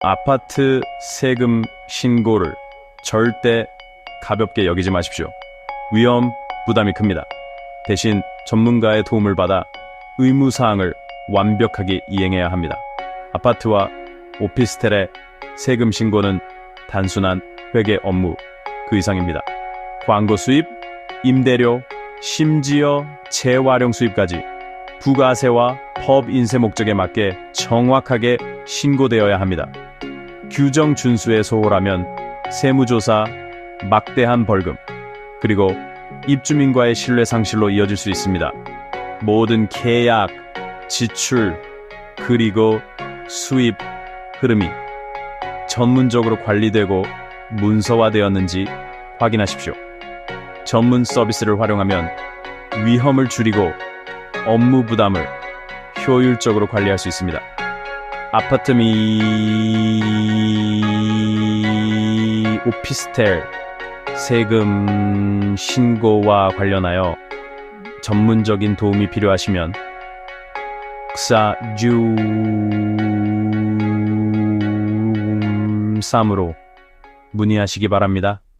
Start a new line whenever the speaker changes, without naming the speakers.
아파트 세금 신고를 절대 가볍게 여기지 마십시오. 위험 부담이 큽니다. 대신 전문가의 도움을 받아 의무사항을 완벽하게 이행해야 합니다. 아파트와 오피스텔의 세금 신고는 단순한 회계 업무 그 이상입니다. 광고 수입, 임대료, 심지어 재활용 수입까지 부가세와 법 인쇄 목적에 맞게 정확하게 신고되어야 합니다. 규정 준수에 소홀하면 세무조사, 막대한 벌금, 그리고 입주민과의 신뢰 상실로 이어질 수 있습니다. 모든 계약, 지출, 그리고 수입 흐름이 전문적으로 관리되고 문서화되었는지 확인하십시오. 전문 서비스를 활용하면 위험을 줄이고 업무 부담을 효율적으로 관리할 수 있습니다. 아파트 미 오피스텔 세금 신고와 관련하여 전문적인 도움이 필요하시면 사주 3으로 문의하시기 바랍니다.